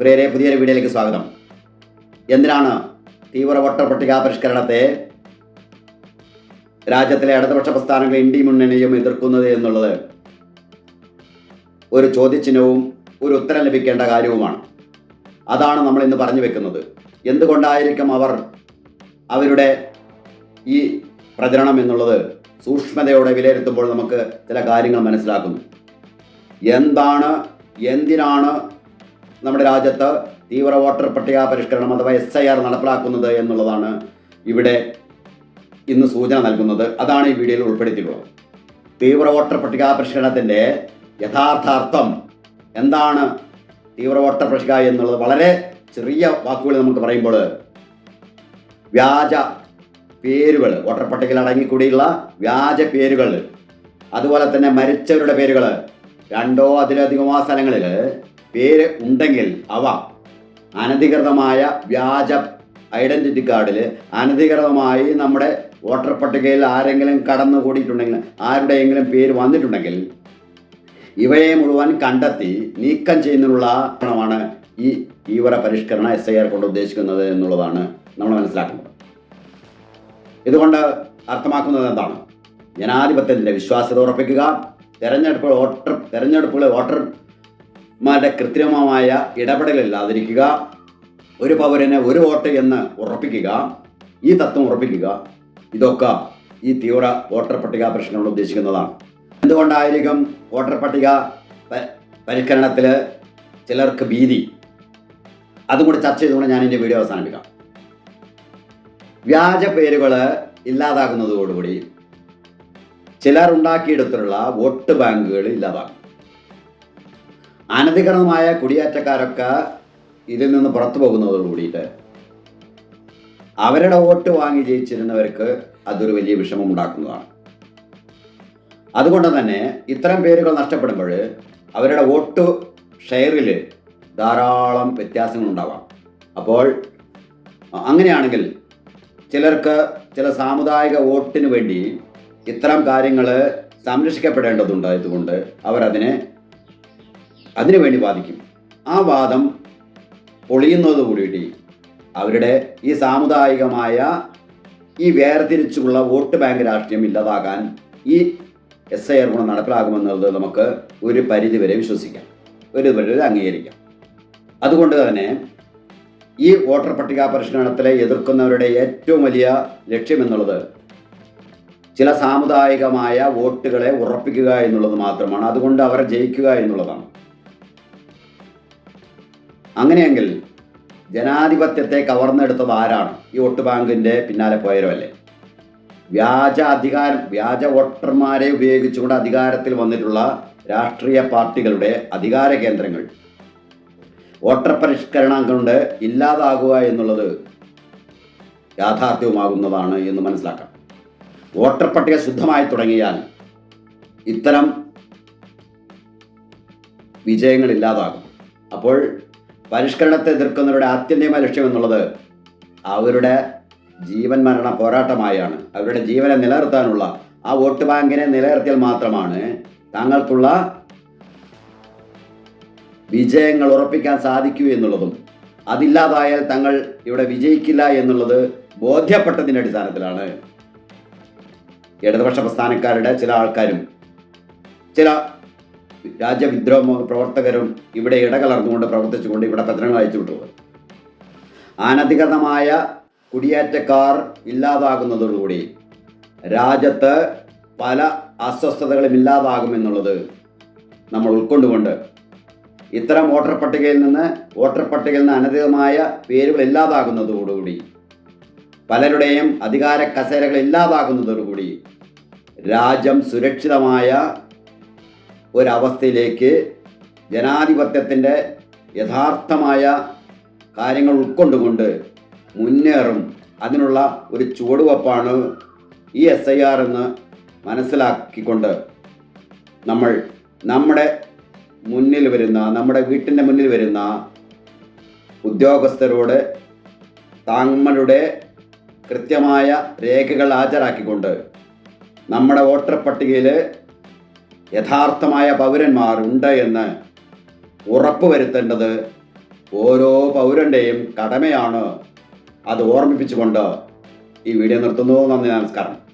പ്രിയരെ പുതിയൊരു വീഡിയോയിലേക്ക് സ്വാഗതം. എന്തിനാണ് തീവ്ര വോട്ടർ പട്ടിക പരിഷ്കരണത്തെ രാജ്യത്തിലെ ഇടതുപക്ഷ പ്രസ്ഥാനങ്ങൾ ഇന്ത്യ മുന്നണിയും എതിർക്കുന്നത് എന്നുള്ളത് ഒരു ചോദ്യചിഹ്നവും ഒരു ഉത്തരം ലഭിക്കേണ്ട കാര്യവുമാണ്. അതാണ് നമ്മൾ ഇന്ന് പറഞ്ഞു വെക്കുന്നത്. എന്തുകൊണ്ടായിരിക്കും അവർ അവരുടെ ഈ പ്രചരണം എന്നുള്ളത് സൂക്ഷ്മതയോടെ വിലയിരുത്തുമ്പോൾ നമുക്ക് ചില കാര്യങ്ങൾ മനസ്സിലാക്കുന്നു. എന്താണ് എന്തിനാണ് നമ്മുടെ രാജ്യത്ത് തീവ്ര വോട്ടർ പട്ടിക പരിഷ്കരണം അഥവാ എസ് ഐ ആർ നടപ്പിലാക്കുന്നത് എന്നുള്ളതാണ് ഇവിടെ ഇന്ന് സൂചന നൽകുന്നത്. അതാണ് ഈ വീഡിയോയിൽ ഉൾപ്പെടുത്തിയിട്ടുള്ളത്. തീവ്ര വോട്ടർ പട്ടിക പരിഷ്കരണത്തിന്റെ യഥാർത്ഥാർത്ഥം എന്താണ് തീവ്ര വോട്ടർ പട്ടിക എന്നുള്ളത് വളരെ ചെറിയ വാക്കുകൾ നമുക്ക് പറയുമ്പോൾ വ്യാജ പേരുകൾ വോട്ടർ പട്ടികയിൽ അടങ്ങിക്കൂടിയുള്ള വ്യാജ പേരുകൾ അതുപോലെ തന്നെ മരിച്ചവരുടെ പേരുകൾ രണ്ടോ അതിലധികമോ സ്ഥലങ്ങളിൽ പേര് ഉണ്ടെങ്കിൽ അവ അനധികൃതമായ വ്യാജ ഐഡന്റിറ്റി കാർഡിൽ അനധികൃതമായി നമ്മുടെ വോട്ടർ പട്ടികയിൽ ആരെങ്കിലും കടന്നു കൂടിയിട്ടുണ്ടെങ്കിൽ ആരുടെയെങ്കിലും പേര് വന്നിട്ടുണ്ടെങ്കിൽ ഇവയെ മുഴുവൻ കണ്ടെത്തി നീക്കം ചെയ്യുന്നതിനുള്ള ആണ് ഈ തീവ്ര പരിഷ്കരണ എസ് ഐ ആർ കൊണ്ട് ഉദ്ദേശിക്കുന്നത് എന്നുള്ളതാണ് നമ്മൾ മനസ്സിലാക്കുന്നത്. ഇതുകൊണ്ട് അർത്ഥമാക്കുന്നത് എന്താണ്? ജനാധിപത്യത്തിന്റെ വിശ്വാസ്യത ഉറപ്പിക്കുക തെരഞ്ഞെടുപ്പ് വോട്ടർ തെരഞ്ഞെടുപ്പുകൾ വോട്ടർമാരുടെ കൃത്രിമമായ ഇടപെടലില്ലാതിരിക്കുക ഒരു പൗരന് ഒരു വോട്ട് എന്ന് ഉറപ്പിക്കുക ഈ തത്വം ഉറപ്പിക്കുക ഇതൊക്കെ ഈ തീവ്ര വോട്ടർ പട്ടിക കൊണ്ട് ഉദ്ദേശിക്കുന്നതാണ്. എന്തുകൊണ്ടായിരിക്കും വോട്ടർ പട്ടിക പരിഷ്കരണത്തിൽ ചിലർക്ക് ഭീതി? അതും കൂടി ചർച്ച ചെയ്തുകൊണ്ട് ഞാൻ എന്റെ വീഡിയോ അവസാനിപ്പിക്കാം. വ്യാജ പേരുകൾ ഇല്ലാതാകുന്നതോടുകൂടി ചിലർ ഉണ്ടാക്കിയെടുത്തുള്ള വോട്ട് ബാങ്കുകൾ ഇല്ലാതാകും അനധികൃതമായ കുടിയേറ്റക്കാരൊക്കെ ഇതിൽ നിന്ന് പുറത്തു പോകുന്നതോട് കൂടിയിട്ട് അവരുടെ വോട്ട് വാങ്ങി ജയിച്ചിരുന്നവർക്ക് അതൊരു വലിയ വിഷമം ഉണ്ടാക്കുന്നതാണ്. അതുകൊണ്ട് തന്നെ ഇത്തരം പേരുകൾ നഷ്ടപ്പെടുമ്പോൾ അവരുടെ വോട്ട് ഷെയറിൽ ധാരാളം വ്യത്യാസങ്ങൾ ഉണ്ടാവാം. അപ്പോൾ അങ്ങനെയാണെങ്കിൽ ചിലർക്ക് ചില സാമുദായിക വോട്ടിന് വേണ്ടി ഇത്തരം കാര്യങ്ങൾ സംരക്ഷിക്കപ്പെടേണ്ടതുണ്ടായതുകൊണ്ട് അവരതിനെ അതിനു വേണ്ടി വാദിക്കും. ആ വാദം പൊളിയുന്നത് കൂടിയിട്ട് അവരുടെ ഈ സാമുദായികമായ ഈ വേർതിരിച്ചുള്ള വോട്ട് ബാങ്ക് രാഷ്ട്രീയം ഇല്ലാതാകാൻ ഈ എസ് ഐ ആർ ഗുണം നടപ്പിലാകുമെന്നുള്ളത് നമുക്ക് ഒരു പരിധിവരെ വിശ്വസിക്കാം. ഒരു പരിധി വരെ അംഗീകരിക്കാം. അതുകൊണ്ട് തന്നെ ഈ വോട്ടർ പട്ടിക പരിഷ്കരണത്തിലെ എതിർക്കുന്നവരുടെ ഏറ്റവും വലിയ ലക്ഷ്യം എന്നുള്ളത് ചില സാമുദായികമായ വോട്ടുകളെ ഉറപ്പിക്കുക എന്നുള്ളത് മാത്രമാണ്. അതുകൊണ്ട് അവരെ ജയിക്കുക എന്നുള്ളതാണ്. അങ്ങനെയെങ്കിൽ ജനാധിപത്യത്തെ കവർന്നെടുത്തത് ആരാണ്? ഈ വോട്ട് ബാങ്കിന്റെ പിന്നാലെ പോയവരല്ലേ. വ്യാജ അധികാരം വ്യാജ വോട്ടർമാരെ ഉപയോഗിച്ചുകൊണ്ട് അധികാരത്തിൽ വന്നിട്ടുള്ള രാഷ്ട്രീയ പാർട്ടികളുടെ അധികാര കേന്ദ്രങ്ങൾ. വോട്ടർ പരിഷ്കരണം കൊണ്ട് ഇല്ലാതാകുക എന്നുള്ളത് യാഥാർത്ഥ്യവുമാകുന്നതാണ് എന്ന് മനസ്സിലാക്കാം. വോട്ടർ പട്ടിക ശുദ്ധമായി തുടങ്ങിയാൽ ഇത്തരം വിജയങ്ങൾ ഇല്ലാതാകും. അപ്പോൾ പരിഷ്കരണത്തെ എതിർക്കുന്നവരുടെ ആത്യന്തികമായ ലക്ഷ്യം എന്നുള്ളത് അവരുടെ ജീവൻ മരണ പോരാട്ടമായാണ്. അവരുടെ ജീവനെ നിലനിർത്താനുള്ള ആ വോട്ട് ബാങ്കിനെ നിലനിർത്തിയാൽ മാത്രമാണ് തങ്ങൾക്കുള്ള വിജയങ്ങൾ ഉറപ്പിക്കാൻ സാധിക്കൂ എന്നുള്ളതും അതില്ലാതായാൽ തങ്ങൾ ഇവിടെ വിജയിക്കില്ല എന്നുള്ളത് ബോധ്യപ്പെട്ടതിന്റെ അടിസ്ഥാനത്തിലാണ്. ഇടതുപക്ഷ പ്രസ്ഥാനക്കാരുടെ ചില ആൾക്കാരും ചില രാജ്യവിദ്രോഹ പ്രവർത്തകരും ഇവിടെ ഇടകലർന്നുകൊണ്ട് പ്രവർത്തിച്ചുകൊണ്ട് ഇവിടെ പത്രങ്ങൾ അയച്ചു വിട്ടത് അനധികൃതമായ കുടിയേറ്റക്കാർ ഇല്ലാതാകുന്നതോടുകൂടി രാജ്യത്ത് പല അസ്വസ്ഥതകളും ഇല്ലാതാകുമെന്നുള്ളത് നമ്മൾ ഉൾക്കൊണ്ടുകൊണ്ട് ഇത്തരം വോട്ടർ പട്ടികയിൽ നിന്ന് വോട്ടർ പട്ടികയിൽ നിന്ന് അനധികമായ പേരുകൾ ഇല്ലാതാകുന്നതോടുകൂടി പലരുടെയും അധികാര കസേരകൾ ഇല്ലാതാകുന്നതോടുകൂടി രാജ്യം സുരക്ഷിതമായ ഒരവസ്ഥയിലേക്ക് ജനാധിപത്യത്തിന്റെ യഥാർത്ഥമായ കാര്യങ്ങൾ ഉൾക്കൊണ്ടുകൊണ്ട് മുന്നേറും. അതിനുള്ള ഒരു ചുവടുവെപ്പാണ് ഈ എസ് ഐ ആർ എന്ന് മനസ്സിലാക്കിക്കൊണ്ട് നമ്മൾ നമ്മുടെ മുന്നിൽ വരുന്ന നമ്മുടെ വീട്ടിന്റെ മുന്നിൽ വരുന്ന ഉദ്യോഗസ്ഥരോട് തങ്ങളുടെ കൃത്യമായ രേഖകൾ ഹാജരാക്കിക്കൊണ്ട് നമ്മുടെ വോട്ടർ പട്ടികയിൽ യഥാർത്ഥമായ പൗരന്മാർ ഉണ്ട് എന്ന് ഉറപ്പുവരുത്തേണ്ടത് ഓരോ പൗരന്റെയും കടമയാണ്. അത് ഓർമ്മിപ്പിച്ചുകൊണ്ട് ഈ വീഡിയോ നിർത്തുന്നു. നന്ദി നമസ്കാരം.